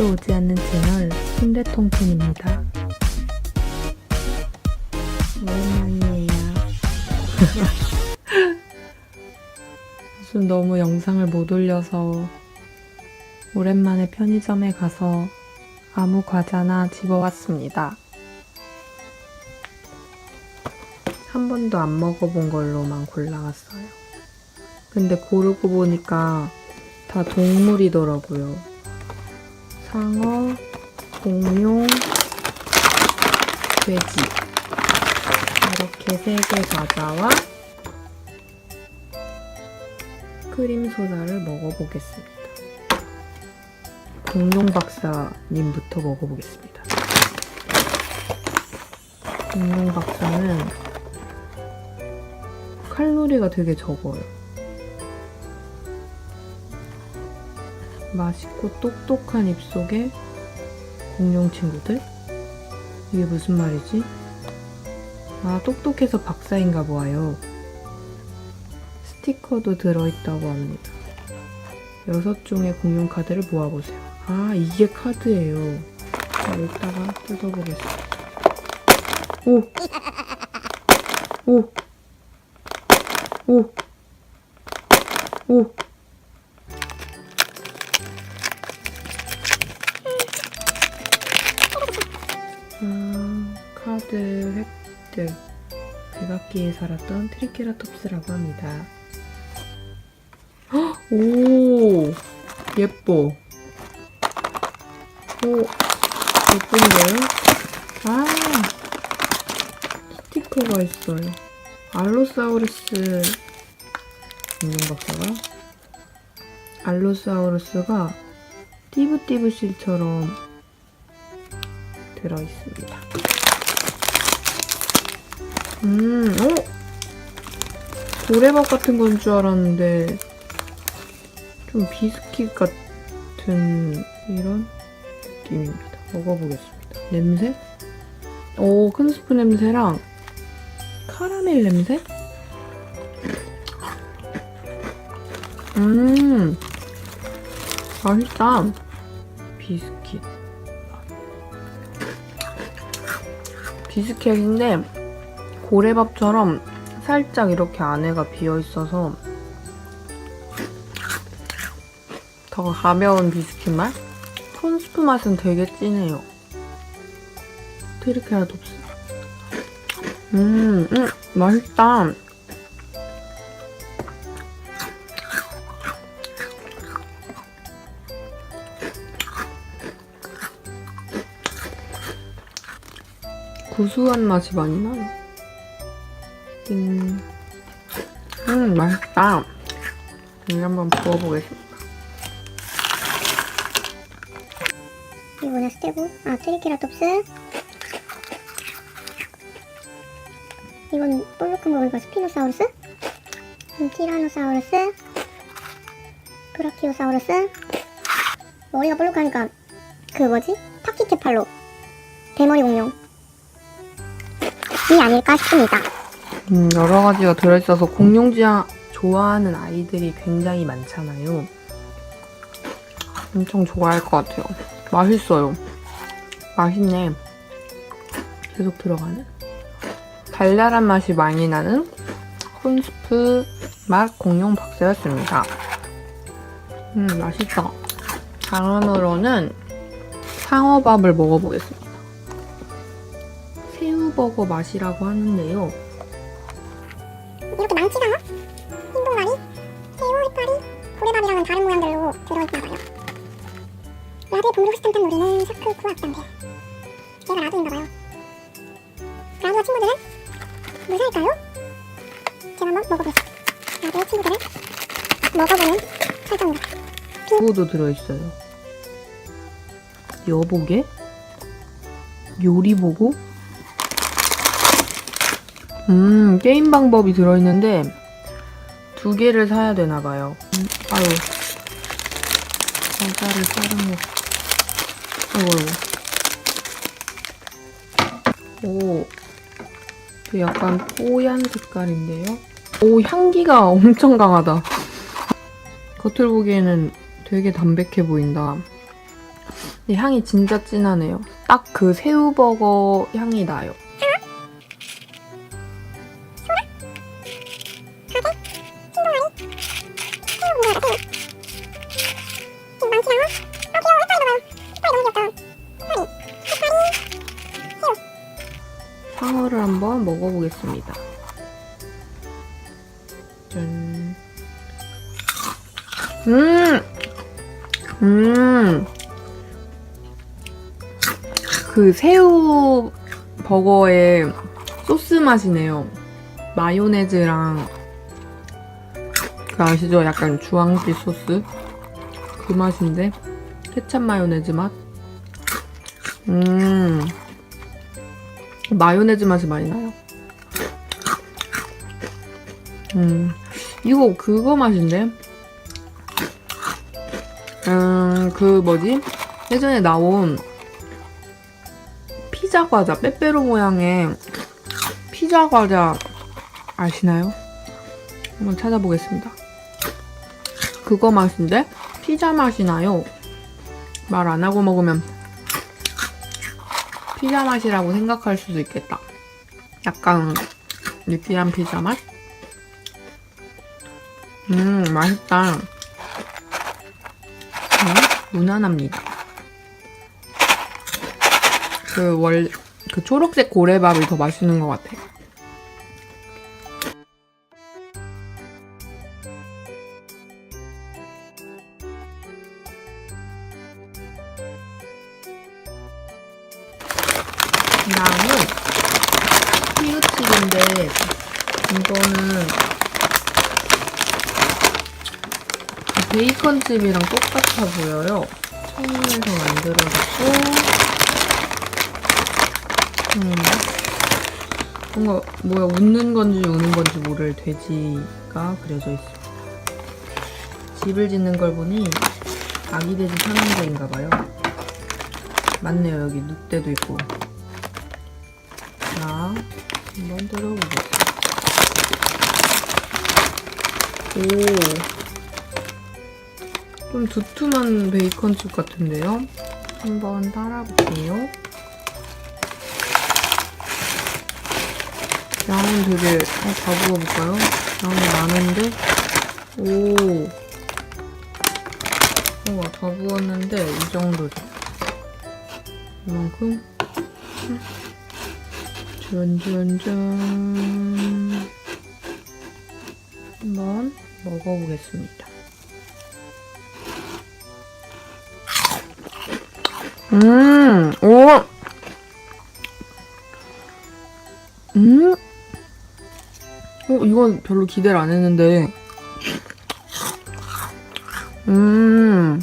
아무도 오지 않는 채널 순대통텐입니다. 오랜만이에요. 요즘 너무 영상을 못 올려서 오랜만에 편의점에 가서 아무 과자나 집어왔습니다. 한 번도 안 먹어본 걸로만 골라왔어요. 근데 고르고 보니까 다 동물이더라고요. 상어, 공룡, 돼지. 이렇게 세 개 과자와 크림 소다를 먹어보겠습니다. 공룡 박사님부터 먹어보겠습니다. 공룡 박사는 칼로리가 되게 적어요. 맛있고 똑똑한 입속에 공룡 친구들? 이게 무슨 말이지? 아, 똑똑해서 박사인가 보아요. 스티커도 들어있다고 합니다. 여섯 종의 공룡 카드를 모아보세요. 아, 이게 카드예요. 자, 이따가 뜯어보겠습니다. 오! 오! 오! 오! 획득. 백악기에 살았던 트리케라톱스라고 합니다. 헉! 오! 예뻐. 오! 예쁜데요? 아! 스티커가 있어요. 알로사우루스 공룡 박사가 알로사우루스가 띠부띠부실처럼 들어있습니다. 음, 어? 고래밥 같은 건 줄 알았는데 좀 비스킷 같은 이런 느낌입니다. 먹어보겠습니다. 냄새? 오, 큰 스프 냄새랑 카라멜 냄새? 음, 맛있다. 비스킷. 비스켓인데 고래밥처럼 살짝 이렇게 안에가 비어 있어서 더 가벼운 비스킷 맛? 콘스프 맛은 되게 진해요. 트리케라톱스. 음, 음, 맛있다. 구수한 맛이 많이 나요. 띵. 음, 맛있다. 이거 한번 부어보겠습니다. 이게 뭐냐 스테고? 아 트리케라톱스 이건 볼록한 거 보니까 스피노사우루스 음, 티라노사우루스 브라키오사우루스 머리가 볼록하니까 그 뭐지? 타키케팔로 대머리 공룡 이 아닐까 싶습니다 음, 여러 가지가 들어있어서 공룡지향 좋아하는 아이들이 굉장히 많잖아요. 엄청 좋아할 것 같아요. 맛있어요. 맛있네. 계속 들어가네. 달달한 맛이 많이 나는 콘스프 맛 공룡 박스였습니다. 음, 맛있다. 다음으로는 상어밥을 먹어보겠습니다. 새우버거 맛이라고 하는데요. 않아? 흰동다리, 새우, 해파리, 고래밥이랑은 다른 모양들로 들어있나봐요 라드의 봉로스탄탄 놀이는 샤크쿠 악당대 얘가 라드인가봐요 라드와 친구들은 무사일까요? 제가 한번 먹어보겠습니다 라드의 친구들은 먹어보는 설정입니다 그거도 들어있어요. 여보게? 요리보고? 음, 게임 방법이 들어있는데 두 개를 사야 되나 봐요. 음, 아유. 과자를 거. 아이고, 오. 그 약간 뽀얀 색깔인데요? 오, 향기가 엄청 강하다. 겉을 보기에는 되게 담백해 보인다. 이 향이 진짜 진하네요. 딱 그 새우버거 향이 나요. 음! 음! 그 새우 버거의 소스 맛이네요. 마요네즈랑 그 아시죠? 약간 주황빛 소스? 그 맛인데 케찹 마요네즈 맛? 음. 마요네즈 맛이 많이 나요. 음, 이거 그거 맛인데? 음, 그 뭐지? 예전에 나온 피자 과자, 빼빼로 모양의 피자 과자 아시나요? 한번 찾아보겠습니다. 그거 맛인데? 피자 맛이 나요. 말 안 하고 먹으면 피자 맛이라고 생각할 수도 있겠다. 약간 느끼한 피자 맛? 음, 맛있다. 음, 무난합니다. 그 월, 그 초록색 고래밥이 더 맛있는 것 같아. 그 다음은 피우칩인데 이거는 베이컨칩이랑 똑같아 보여요. 천연에서 만들어졌고 음, 뭔가 뭐야 웃는 건지 우는 건지 모를 돼지가 그려져 있어. 집을 짓는 걸 보니 아기 돼지 사냥개인가 봐요. 맞네요 여기 늑대도 있고. 자, 한번 들어보겠습니다. 오. 좀 두툼한 베이컨칩 같은데요? 한번 따라볼게요. 양은 되게, 어, 다 부어볼까요? 양이 많은데? 오. 우와, 다 부었는데, 이 정도죠. 이만큼? 짠짠짠 한번 먹어보겠습니다. 음, 오, 음, 어, 이건 별로 기대를 안 했는데, 음,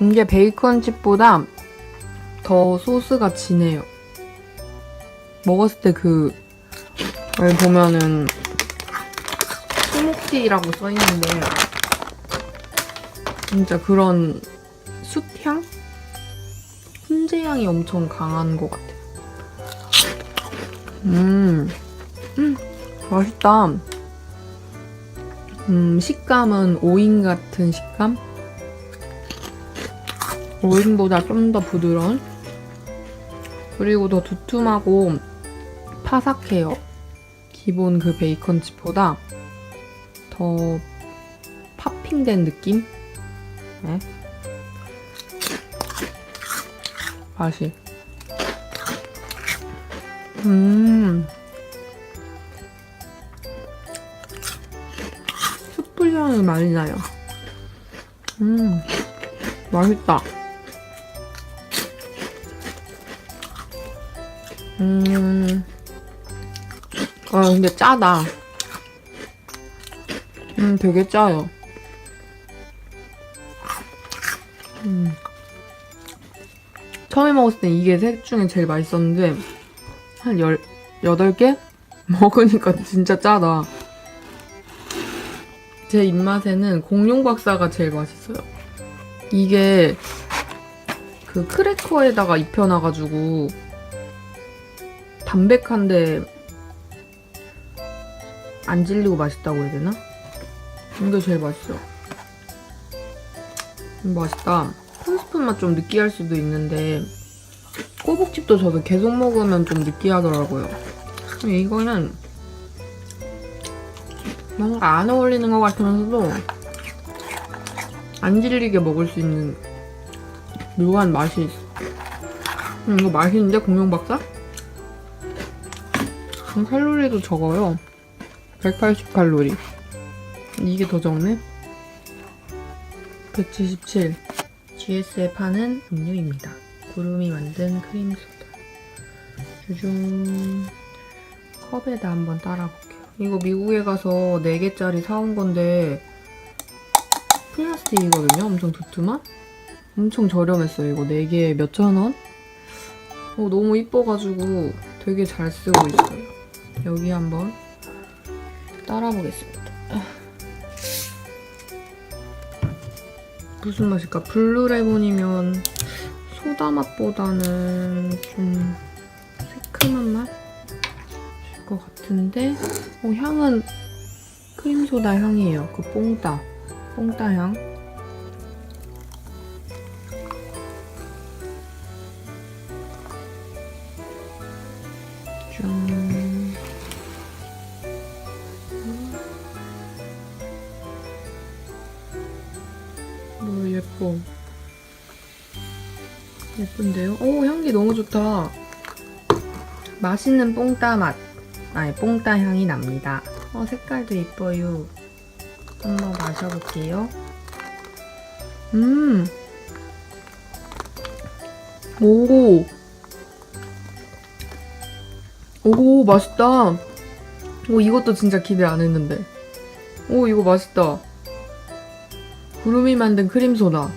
이게 베이컨 칩보다 더 소스가 진해요. 먹었을 때 그, 여기 보면은, 스모키라고 써있는데, 진짜 그런 숯향? 훈제향이 엄청 강한 것 같아요. 음, 음, 맛있다. 음, 식감은 오잉 같은 식감? 오잉보다 좀 더 부드러운? 그리고 더 두툼하고 파삭해요. 기본 그 베이컨칩보다 더 파핑된 느낌? 네. 맛이. 음. 숯불 향이 많이 나요. 음. 맛있다. 음. 아, 근데 짜다. 음, 되게 짜요. 음. 처음에 먹었을 땐 이게 셋 중에 제일 맛있었는데, 한 열, 여덟 개? 먹으니까 진짜 짜다. 제 입맛에는 공룡 박사가 제일 맛있어요. 이게 그 크래커에다가 입혀놔가지고 담백한데 안 질리고 맛있다고 해야 되나? 이게 제일 맛있어. 음, 맛있다. 한 스푼 맛좀 느끼할 수도 있는데 꼬북칩도 저도 계속 먹으면 좀 느끼하더라고요. 이거는 뭔가 안 어울리는 것 같으면서도 안 질리게 먹을 수 있는 묘한 맛이 있어. 음, 이거 맛있는데 공룡 박사? 음, 칼로리도 적어요. 180칼로리. 이게 더 적네? 177. GS에 파는 음료입니다. 구름이 만든 크림소다. 요즘 컵에다 한번 따라볼게요. 이거 미국에 가서 4개짜리 사온 건데 플라스틱이거든요. 엄청 두툼한? 엄청 저렴했어요. 이거 4개에 몇천 원? 어, 너무 이뻐가지고 되게 잘 쓰고 있어요. 여기 한번 따라보겠습니다. 무슨 맛일까? 블루레몬이면 소다 맛보다는 좀 새큼한 맛일 것 같은데 어, 향은 크림소다 향이에요. 그 뽕따 뽕따 향. 맛있는 뽕따 맛. 아니 뽕따 향이 납니다. 어 색깔도 예뻐요. 한번 마셔볼게요. 음. 오. 오 맛있다. 오 이것도 진짜 기대 안 했는데. 오 이거 맛있다. 구름이 만든 크림 소다.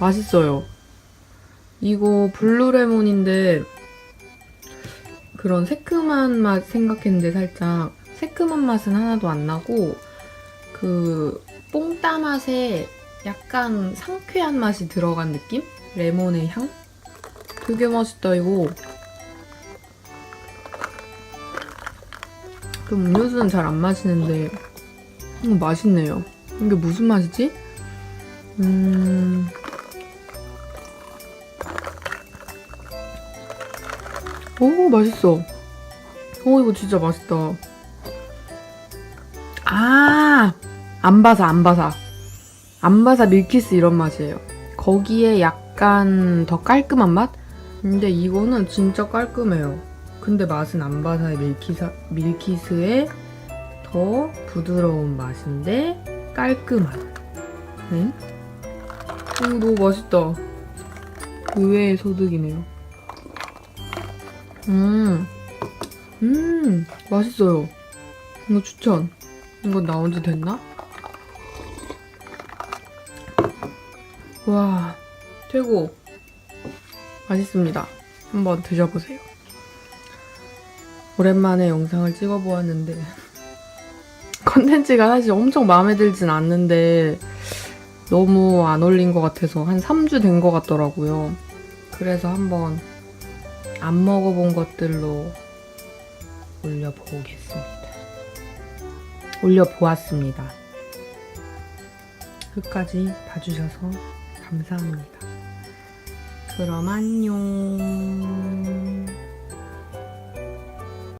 맛있어요. 이거 블루레몬인데 그런 새큼한 맛 생각했는데 살짝 새큼한 맛은 하나도 안 나고 그 뽕따 맛에 약간 상쾌한 맛이 들어간 느낌? 레몬의 향? 되게 맛있다 이거. 그 음료수는 잘 안 마시는데 이거 맛있네요. 이게 무슨 맛이지? 음. 오, 맛있어. 오, 이거 진짜 맛있다. 아, 안바사, 안바사. 안바사 밀키스 이런 맛이에요. 거기에 약간 더 깔끔한 맛? 근데 이거는 진짜 깔끔해요. 근데 맛은 안바사의 밀키사, 밀키스의 더 부드러운 맛인데 깔끔한. 응? 이거 너무 맛있다. 의외의 소득이네요. 음, 음, 맛있어요. 이거 추천. 이거 나온 지 됐나? 와, 최고. 맛있습니다. 한번 드셔보세요. 오랜만에 영상을 찍어보았는데, 컨텐츠가 사실 엄청 마음에 들진 않는데, 너무 안 어울린 것 같아서 한 3주 된 것 같더라고요. 그래서 한번 안 먹어본 것들로 올려보겠습니다. 올려보았습니다. 끝까지 봐주셔서 감사합니다. 그럼 안녕.